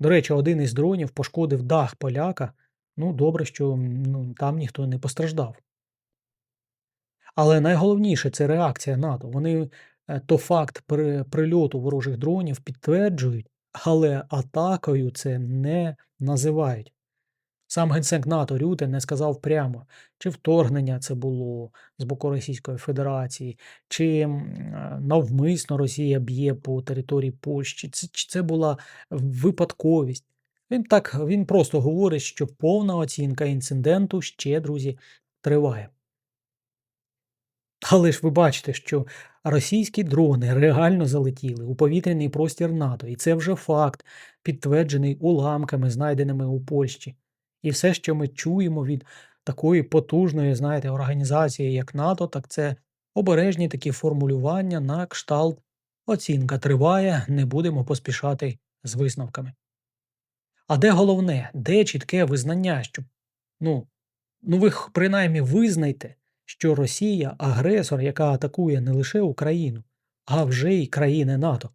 До речі, один із дронів пошкодив дах поляка. Ну, добре, що ну, там ніхто не постраждав. Але найголовніше це реакція НАТО. Вони е, то факт при, прильоту ворожих дронів підтверджують, але атакою це не називають. Сам генсек НАТО Рюте не сказав прямо, чи вторгнення це було з боку Російської Федерації, чи е, навмисно Росія б'є по території Польщі, чи це була випадковість. Він так він просто говорить, що повна оцінка інциденту ще, друзі, триває. Але ж ви бачите, що російські дрони реально залетіли у повітряний простір НАТО, і це вже факт, підтверджений уламками, знайденими у Польщі. І все, що ми чуємо від такої потужної, знаєте, організації, як НАТО, так це обережні такі формулювання на кшталт оцінка триває, не будемо поспішати з висновками. А де головне, де чітке визнання, що ну, ну ви принаймні визнайте, що Росія агресор, яка атакує не лише Україну, а вже й країни НАТО.